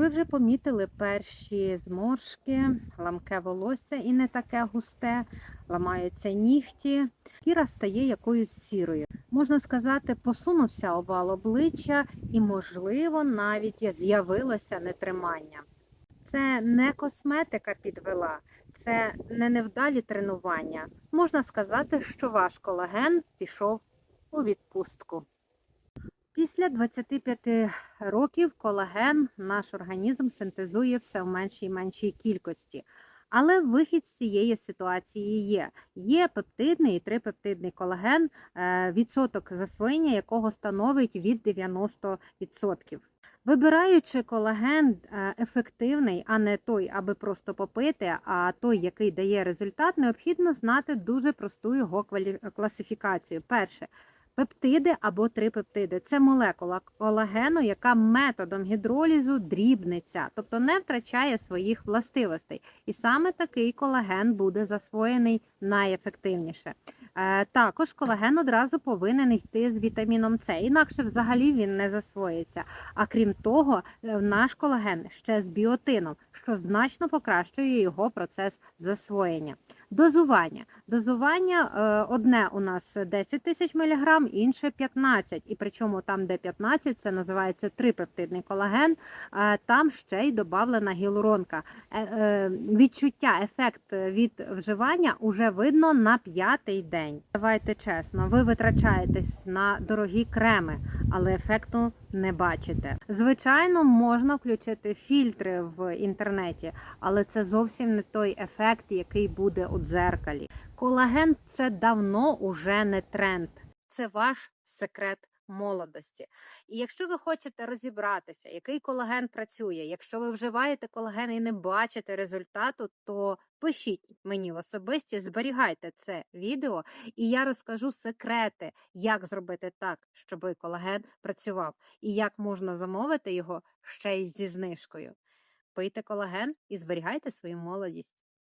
Ви вже помітили перші зморшки, ламке волосся і не таке густе, ламаються нігті, шкіра стає якоюсь сірою. Можна сказати, посунувся овал обличчя і, можливо, навіть з'явилося нетримання. Це не косметика підвела, це не невдалі тренування. Можна сказати, що ваш колаген пішов у відпустку. Після 25 років колаген наш організм синтезує все в меншій і меншій кількості. Але вихід з цієї ситуації є. Є пептидний і трипептидний колаген, е, відсоток засвоєння якого становить від 90%. Вибираючи колаген е, ефективний, а не той, аби просто попити, а той, який дає результат, необхідно знати дуже просту його класифікацію. Перше пептиди або трипептиди це молекула колагену, яка методом гідролізу дрібниться, тобто не втрачає своїх властивостей. І саме такий колаген буде засвоєний найефективніше. Е, Також колаген одразу повинен йти з вітаміном С, інакше взагалі він не засвоїться. А крім того, е, наш колаген ще з біотином, що значно покращує його процес засвоєння. Дозування. Дозування е, одне у нас 10 тисяч мг, інше 15. І причому там, де 15, це називається трипептидний колаген, е, там ще й додавлена гіалуронка. Е, відчуття, ефект від вживання уже видно на п'ятий день. Давайте чесно, ви витрачаєтесь на дорогі креми, але ефекту не бачите. Звичайно, можна включити фільтри в інтернеті, але це зовсім не той ефект, який буде у дзеркалі. Колаген це давно уже не тренд, це ваш секрет молодості. І якщо ви хочете розібратися, який колаген працює, якщо ви вживаєте колаген і не бачите результату, то пишіть мені в особисті, зберігайте це відео, і я розкажу секрети, як зробити так, щоб колаген працював, і як можна замовити його ще й зі знижкою. Пийте колаген і зберігайте свою молодість.